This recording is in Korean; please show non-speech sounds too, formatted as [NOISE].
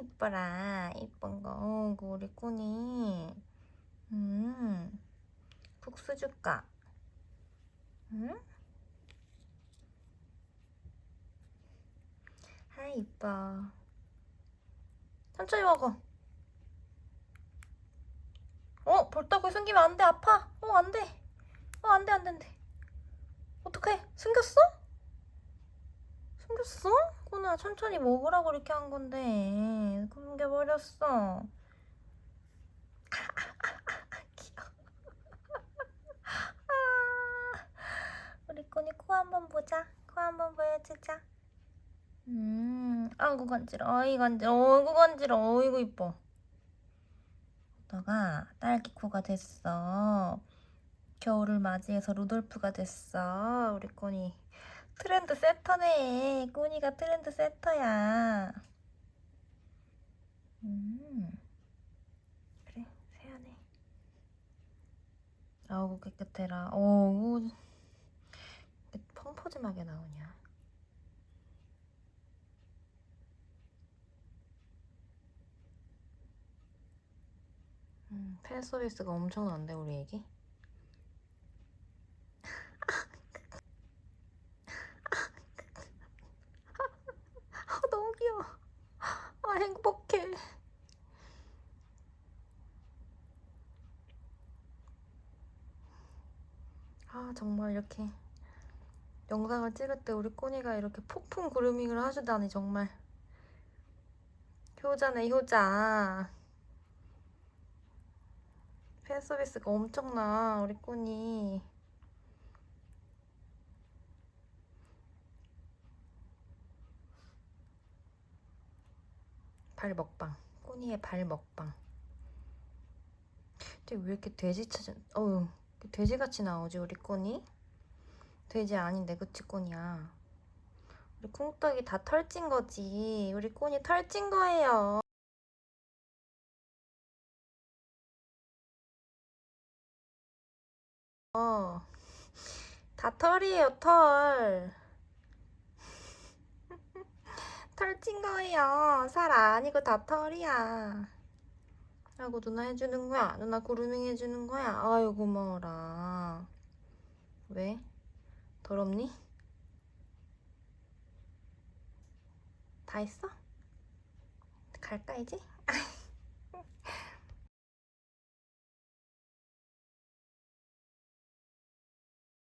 이뻐라. 이쁜 거. 어구, 우리 꼬니. 음. 국수 줄까 응? 아 이뻐. 천천히 먹어. 어 벌떡을 숨기면 안 돼. 아파. 어 안돼. 어 안돼 안돼 안돼 어떡해? 숨겼어? 숨겼어? 꼬나 천천히 먹으라고 이렇게 한 건데 아, [LAUGHS] 우리 꼬니 코 한번 보자. 코 한번 보여주자. 음 아이고 간지러 어이 간지러 어이구 간지러 어이구 이뻐. 너가 딸기 코가 됐어. 겨울을 맞이해서 루돌프가 됐어 우리 꼬니 트렌드 세터네. 꼬니가 트렌드 세터야. 음. 그래 세안해. 아우 깨끗해라. 어우. 왜 펑퍼짐하게 나오냐. 음, 팬 서비스가 엄청난데 우리 애기 아 너무 귀여워 아 행복해 아 정말 이렇게 영상을 찍을 때 우리 꼬니가 이렇게 폭풍 그루밍을 해주다니 정말. 효자네 효자. 팬 서비스가 엄청나 우리 꼬니. 발 먹방 꼬니의 발 먹방. 근데 왜 이렇게 돼지 찾은 어우 돼지같이 나오지 우리 꼬니? 돼지 아닌데 그치 꼬니야. 우리 콩떡이 다 털찐 거지. 우리 꼬니 털찐 거예요. 어, 다 털이에요 털. [LAUGHS] 털찐 거예요. 살 아니고 다 털이야. 라고 누나 해주는 거야. 누나 그루밍 해주는 거야. 아유 고마워라. 왜? 더럽니? 다 했어? 갈까 이제?